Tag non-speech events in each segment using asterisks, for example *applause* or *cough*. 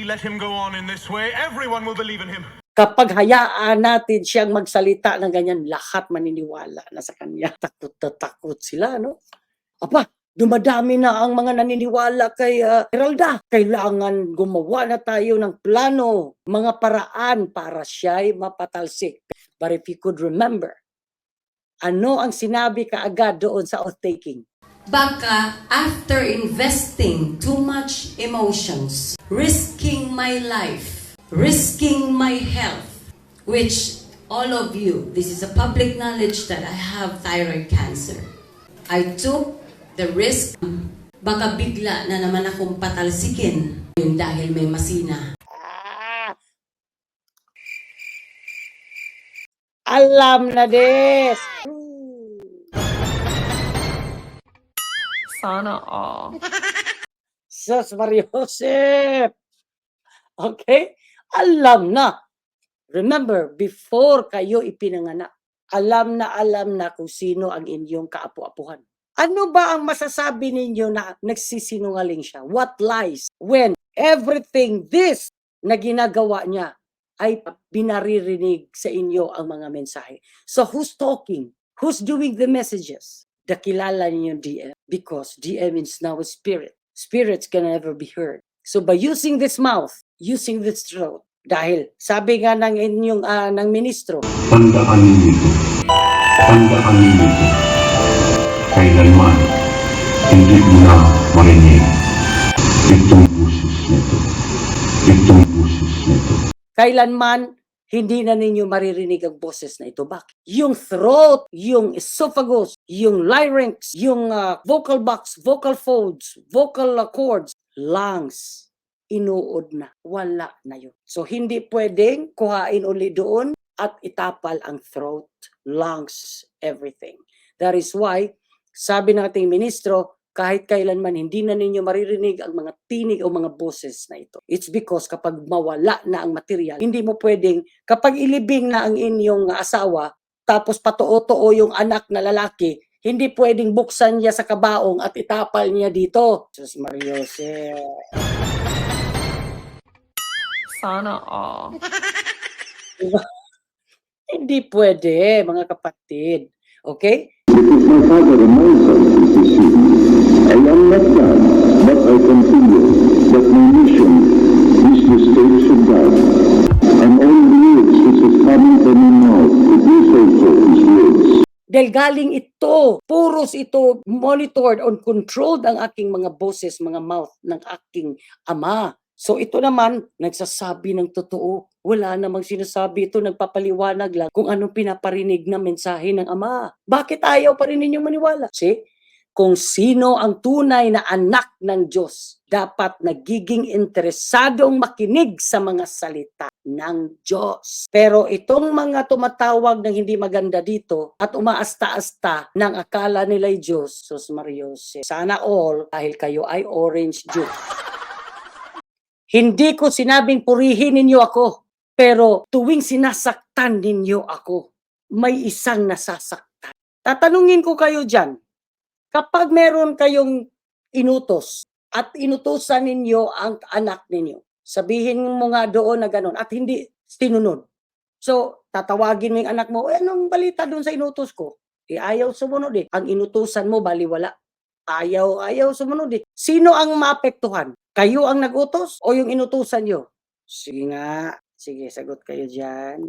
Let him go on in this way, everyone will believe in him. Kapag hayaan natin siyang magsalita ng ganyan, lahat maniniwala na sa kanya. Takot na takot sila, no? Aba, dumadami na ang mga naniniwala kay uh, Heralda. Kailangan gumawa na tayo ng plano, mga paraan para siya'y mapatalsik. But if you could remember, ano ang sinabi kaagad doon sa oath-taking? Baka after investing too much emotions, risking my life, risking my health, which all of you, this is a public knowledge that I have thyroid cancer. I took the risk, baka bigla na naman akong patalsikin dahil may masina. Alam na des! Sana all. Sus Maria Joseph! Okay? Alam na. Remember, before kayo ipinanganak, alam na alam na kung sino ang inyong kaapu-apuhan. Ano ba ang masasabi ninyo na nagsisinungaling siya? What lies? When everything this na ginagawa niya ay binaririnig sa inyo ang mga mensahe. So who's talking? Who's doing the messages? Dakilala ninyo DM because DM means now a spirit. Spirits can never be heard. So by using this mouth, using this throat, dahil sabi nga ng inyong ah, ng ministro, Tandaan ninyo ito. Tandaan ninyo ito. Kailanman, hindi mo na marinig itong busis nito. Itong busis nito. kailanman hindi na ninyo maririnig ang boses na ito. Bakit? Yung throat, yung esophagus, yung larynx, yung ah, vocal box, vocal folds, vocal cords, lungs, inuod na. Wala na yun. So, hindi pwedeng kuhain uli doon at itapal ang throat, lungs, everything. That is why, sabi ng ating ministro, kahit kailanman hindi na ninyo maririnig ang mga tinig o mga boses na ito. It's because kapag mawala na ang material, hindi mo pwedeng, kapag ilibing na ang inyong asawa, tapos patuo-tuo yung anak na lalaki, hindi pwedeng buksan niya sa kabaong at itapal niya dito. Sus Mariose. Sana all. *laughs* Hindi pwede, mga kapatid. Okay? Because my father reminds us this issue. I am not God, but I continue that my mission is to stage of God. And all the words which is coming from my mouth, it is also His words. Dahil galing ito, puros ito, monitored or controlled ang aking mga boses, mga mouth ng aking ama. So ito naman, nagsasabi ng totoo. Wala namang sinasabi ito, nagpapaliwanag lang kung anong pinaparinig na mensahe ng ama. Bakit ayaw pa rin ninyong maniwala? See? Kung sino ang tunay na anak ng Diyos, dapat nagiging interesadong makinig sa mga salita ng Diyos. Pero itong mga tumatawag ng hindi maganda dito at umaasta-asta ng akala nila'y Diyos, Sus Mariose, sana all dahil kayo ay orange juice. Hindi ko sinabing purihin ninyo ako, pero tuwing sinasaktan ninyo ako, may isang nasasaktan. Tatanungin ko kayo dyan, kapag meron kayong inutos at inutusan ninyo ang anak ninyo, sabihin mo nga doon na gano'n at hindi tinunod. So, tatawagin mo yung anak mo, eh, anong balita doon sa inutos ko? Eh, ayaw sumunod eh. Ang inutusan mo, baliwala. Ayaw, ayaw sumunod eh. Sino ang maapektuhan? Kayo ang nagutos o yung inutusan nyo? Sige nga. Sige, sagot kayo dyan.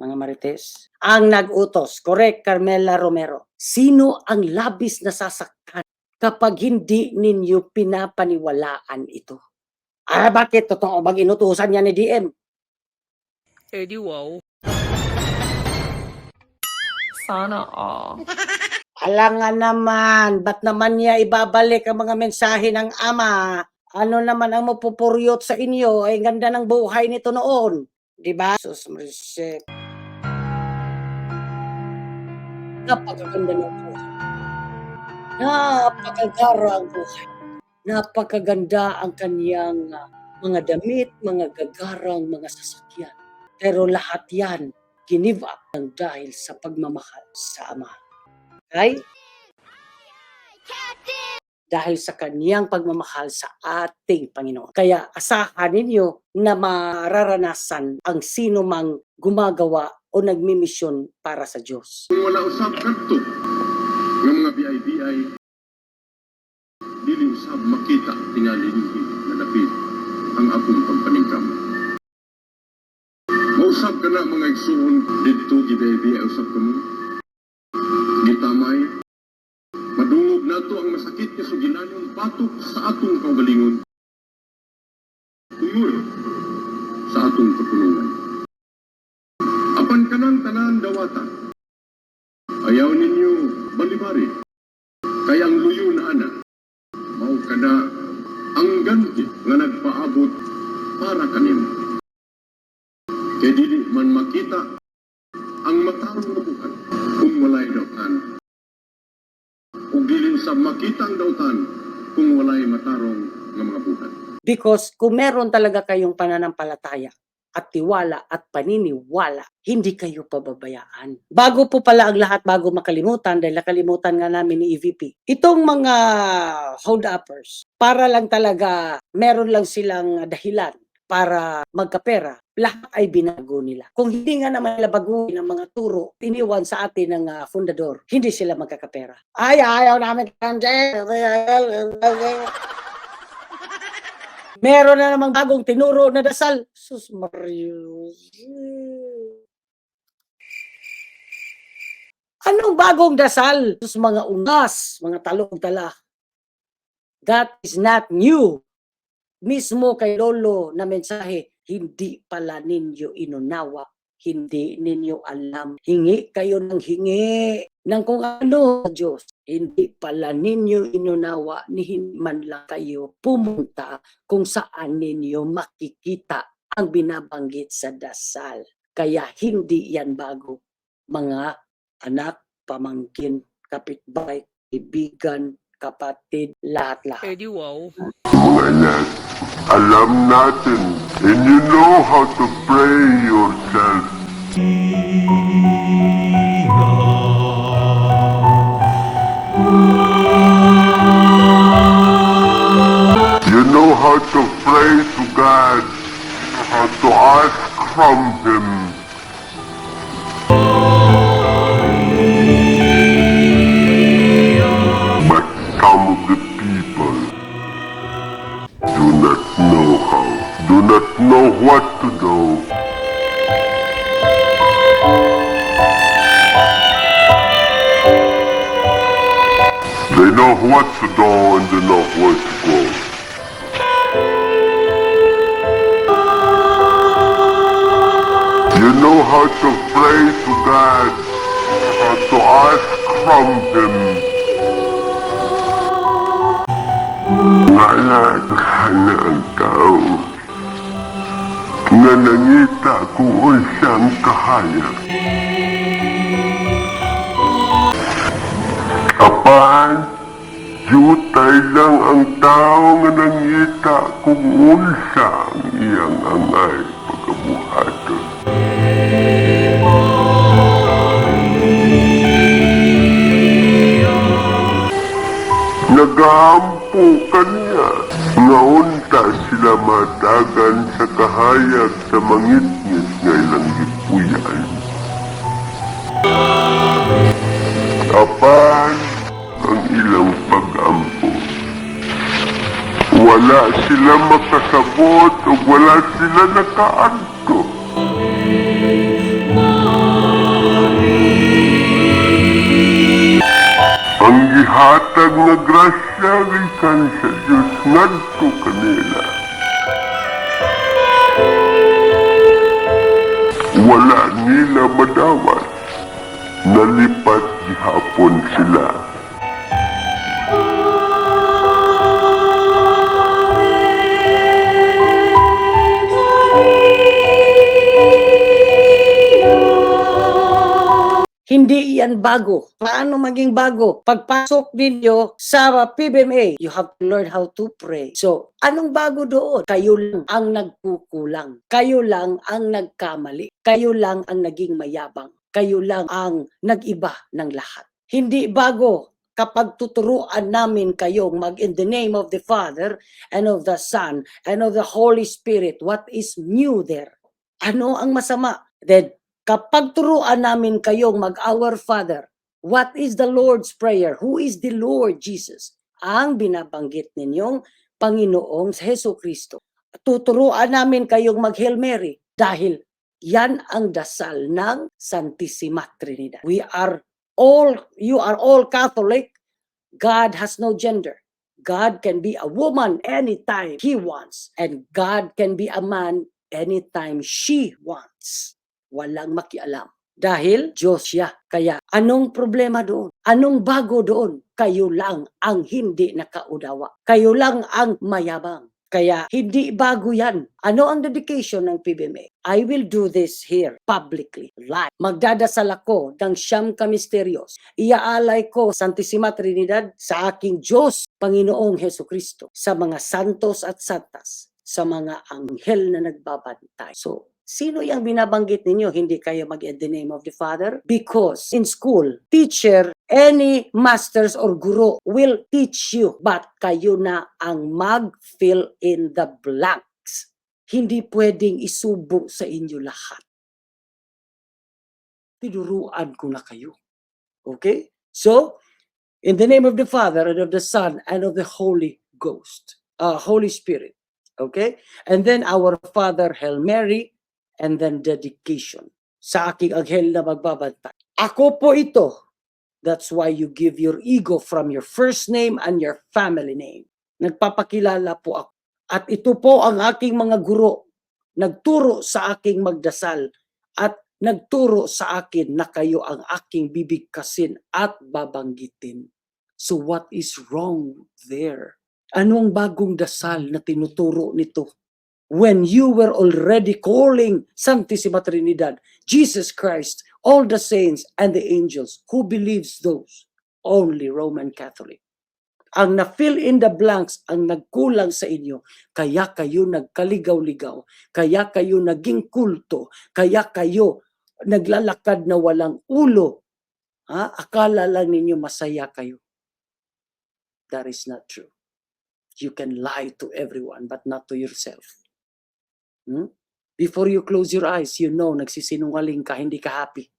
Mga marites. Ang nagutos. Correct, Carmela Romero. Sino ang labis na sasaktan kapag hindi ninyo pinapaniwalaan ito? Ah, bakit? Totoo bang inutusan niya ni DM? Eddie wow. Sana all. Alangan naman, ba't naman niya ibabalik ang mga mensahe ng ama? Ano naman ang mapupuryot sa inyo? Ay ganda ng buhay nito noon. Di ba? Sus, Maricet. Napakaganda ng buhay. Napakagara ang buhay. Napakaganda ang kaniyang ah, mga damit, mga gagarang, mga sasakyan. Pero lahat yan, ginive up ng dahil sa pagmamahal sa Ama. Okay? Dahil sa kaniyang pagmamahal sa ating Panginoon. Kaya asahan ninyo na mararanasan ang sino mang gumagawa o nagmimisyon para sa Diyos. Kung wala usab kadto ng mga BI-BI, dili usab makita tingali hindi na dapit ang akong pagpaningkam. Mausab ka na mga igsuon dito GBI-BI usab ka masakit nga suginanyong batok sa atong kaugalingon. Tungod sa atong kapunungan. Apan kanang tanan dawata. Ayaw ninyo balibari. Kaya ang luyo na ana. Mao kada ang ganti nga nagpaabot para kanimo. Kay dili man makita ang matarong sa makita ang dautan kung walay matarong nga mga buhat. Because kung meron talaga kayong pananampalataya at tiwala at paniniwala, hindi kayo pababayaan. Bago po pala ang lahat, bago makalimutan, dahil nakalimutan nga namin ni EVP, itong mga hold-uppers, para lang talaga, meron lang silang dahilan para magkapera, lahat ay binago nila. Kung hindi nga naman nila baguhin ang mga turo, iniwan sa atin ng ah, fundador, hindi sila magkakapera. Ay, ayaw namin Meron na namang bagong tinuro na dasal. Sus. Anong bagong dasal? Sus mga unas, mga talong tala. That is not new. Mismo kay Lolo na mensahe, hindi pala ninyo inunawa. Hindi ninyo alam. Hingi kayo ng hingi ng kung ano sa Diyos. Hindi pala ninyo inunawa ni hindi man lang kayo pumunta kung saan ninyo makikita ang binabanggit sa dasal. Kaya hindi yan bago. Mga anak, pamangkin, kapitbahay, ibigan, kapatid, lahat-lahat. Eh di wow. Alam natin, and you know how to pray yourself. You know how to pray to God, how to ask from Him. Know what to do and they know where to go. You know how to pray to God, how to ask from Him. Naalala ang tao na nangita kung unsang kahayag. Kapan, jutay lang ang tao nga nangita kung unsa ang iyang angay pagkabuhaton. Nagaampo kaniya nga unta sila matagan sa kahayag sa mangitngit nga ilang gipuyan. Apan pag-ampo. Wala sila makasabot o wala sila nakaadto. Ang gihatag nga grasya gikan sa Diyos ngadto kanila. Wala nila madawat. Nalipat gihapon sila. Hindi yan bago. Paano maging bago? Pagpasok ninyo sa PBMA, you have to learn how to pray. So, anong bago doon? Kayo lang ang nagkukulang. Kayo lang ang nagkamali. Kayo lang ang naging mayabang. Kayo lang ang nag-iba ng lahat. Hindi bago kapag tuturuan namin kayong mag in the name of the Father and of the Son and of the Holy Spirit, what is new there? Ano ang masama? Then, kapag turuan namin kayong mag Our Father, what is the Lord's Prayer? Who is the Lord Jesus? Ang binabanggit ninyong Panginoong Heso Kristo. Tuturuan namin kayong mag Hail Mary dahil yan ang dasal ng Santissima Trinidad. We are all, you are all Catholic. God has no gender. God can be a woman anytime he wants. And God can be a man anytime she wants. Walang makialam. Dahil Diyos siya. Kaya anong problema doon? Anong bago doon? Kayo lang ang hindi nakaudawa. Kayo lang ang mayabang. Kaya hindi bago yan. Ano ang dedication ng PBMA? I will do this here publicly, live. Magdadasal ako ng siyam kamisterios. Iaalay ko Santissima Trinidad sa aking Diyos, Panginoong Heso Kristo, sa mga santos at santas, sa mga anghel na nagbabantay. So, Sino yung binabanggit ninyo? Hindi kayo mag the name of the Father? Because in school, teacher, any masters or guro will teach you but kayo na ang mag-fill in the blanks. Hindi pwedeng isubo sa inyo lahat. Tinuruan ko na kayo. Okay? So, in the name of the Father and of the Son and of the Holy Ghost, uh, Holy Spirit. Okay? And then our Father, Hail Mary, and then dedication sa aking anghel na magbabantay. Ako po ito. That's why you give your ego from your first name and your family name. Nagpapakilala po ako. At ito po ang aking mga guro. Nagturo sa aking magdasal at nagturo sa akin na kayo ang aking bibigkasin at babanggitin. So what is wrong there? Anong bagong dasal na tinuturo nito? When you were already calling Santissima Trinidad, Jesus Christ, all the saints and the angels, who believes those? Only Roman Catholic. Ang na-fill in the blanks ang nagkulang sa inyo, kaya kayo nagkaligaw-ligaw, kaya kayo naging kulto, kaya kayo naglalakad na walang ulo. Ha? Akala lang ninyo masaya kayo. That is not true. You can lie to everyone but not to yourself. Hmm? Before you close your eyes, you know nagsisinungaling ka, hindi ka happy.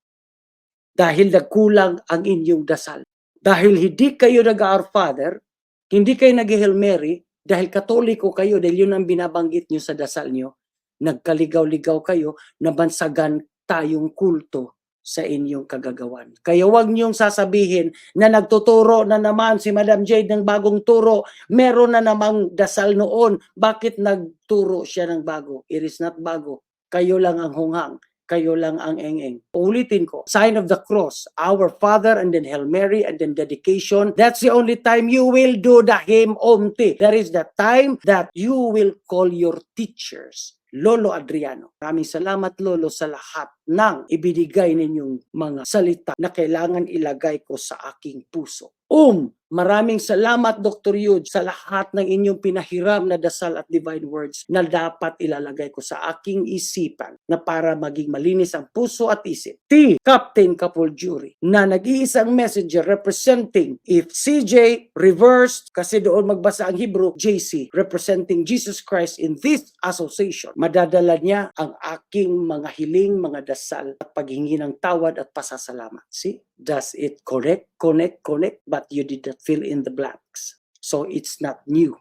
Dahil nagkulang ang inyong dasal. Dahil hindi kayo nag-Our Father, hindi kayo nag-Hail Mary, dahil katoliko kayo, dahil yun ang binabanggit nyo sa dasal nyo, nagkaligaw-ligaw kayo, nabansagan tayong kulto sa inyong kagagawan. Kaya huwag niyong sasabihin na nagtuturo na naman si Madam Jade ng bagong turo, meron na namang dasal noon, bakit nagturo siya ng bago? It is not bago. Kayo lang ang hunghang. Kayo lang ang engeng. Ulitin ko, sign of the cross, our Father, and then Hail Mary, and then dedication. That's the only time you will do the hymn omti. That is the time that you will call your teachers. Lolo Adriano. Maraming salamat Lolo sa lahat ng ibinigay ninyong mga salita na kailangan ilagay ko sa aking puso. Um, maraming salamat Dr. Yud sa lahat ng inyong pinahiram na dasal at divine words na dapat ilalagay ko sa aking isipan na para maging malinis ang puso at isip. T. Captain Capuljury na nag-iisang messenger representing if CJ reversed kasi doon magbasa ang Hebrew JC representing Jesus Christ in this association madadala niya ang aking mga hiling mga dasal at paghingi ng tawad at pasasalamat see does it correct connect connect but you did not fill in the blanks so it's not new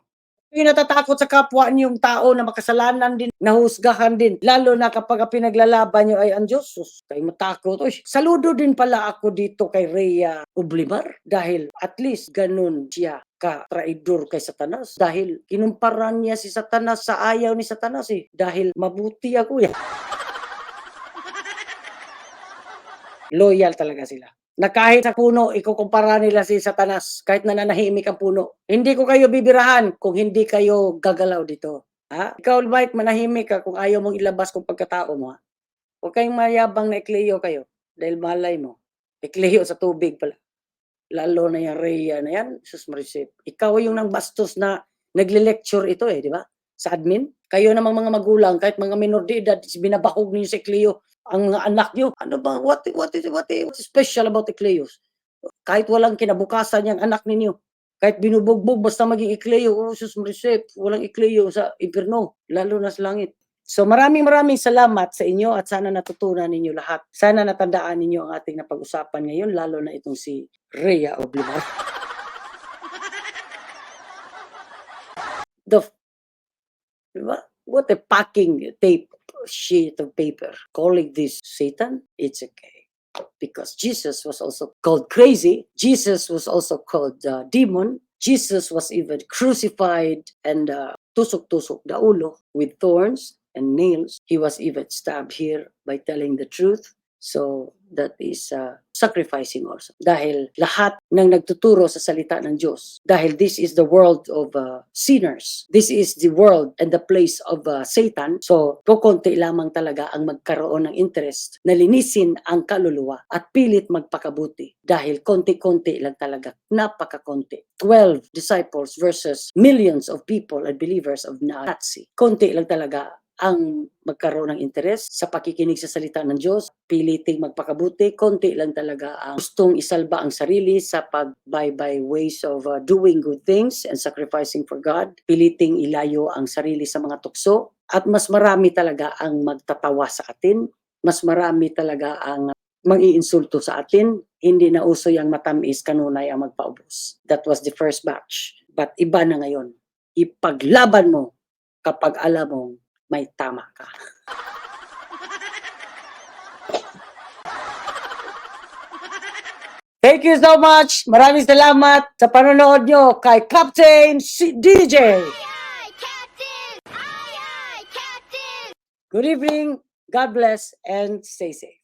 yung natatakot sa kapwa niyong tao na makasalanan din, nahusgahan din. Lalo na kapag pinaglalaban niyo ay ang Diyos. Kayo matakot. Uy, saludo din pala ako dito kay Rhea Ublimar dahil at least ganun siya ka-traidor kay Satanas. Dahil kinumparan niya si Satanas sa ayaw ni Satanas eh. Dahil mabuti ako eh. *laughs* Loyal talaga sila na kahit sa puno, ikukumpara nila si Satanas, kahit nananahimik ang puno. Hindi ko kayo bibirahan kung hindi kayo gagalaw dito. Ha? Ikaw, Mike, manahimik ka kung ayaw mong ilabas kung pagkatao mo. Ha? Huwag kayong mayabang na ikleyo kayo dahil malay mo. Ikleyo sa tubig pala. Lalo na yung Rhea na yan, sus marisip. Ikaw yung nang bastos na nagle-lecture ito eh, di ba? Sa admin. Kayo namang mga magulang, kahit mga minor de edad, binabahog niyo si Cleo ang anak niyo. Ano ba? What, what, is, what, is, what is special about Ecleos? kahit walang kinabukasan yung anak ninyo. Kahit binubugbog, basta maging ikleyo, oh, sus walang ikleyo sa impirno, lalo na sa langit. So maraming maraming salamat sa inyo at sana natutunan ninyo lahat. Sana natandaan ninyo ang ating napag-usapan ngayon, lalo na itong si Rhea Oblimar. The Diba? What a packing tape sheet of paper. Calling this Satan, it's okay. Because Jesus was also called crazy. Jesus was also called uh, demon. Jesus was even crucified and uh, tusok-tusok the ulo with thorns and nails. He was even stabbed here by telling the truth. So that is uh, sacrificing also. Dahil lahat ng nagtuturo sa salita ng Diyos. Dahil this is the world of uh, sinners. This is the world and the place of uh, Satan. So, kukunti lamang talaga ang magkaroon ng interest na linisin ang kaluluwa at pilit magpakabuti. Dahil konti-konti lang talaga, napakakonti. 12 disciples versus millions of people and believers of Nazi. Konti lang talaga ang magkaroon ng interes sa pakikinig sa salita ng Diyos, piliting magpakabuti, konti lang talaga ang gustong isalba ang sarili sa pag-by-by ways of uh, doing good things and sacrificing for God, piliting ilayo ang sarili sa mga tukso, at mas marami talaga ang magtatawa sa atin, mas marami talaga ang mang-iinsulto sa atin, hindi na uso yung matamis kanunay ang magpaubos. That was the first batch. But iba na ngayon. Ipaglaban mo kapag alam mong may tama ka. Thank you so much. Maraming salamat sa panonood nyo kay Captain si DJ. Good evening. God bless and stay safe.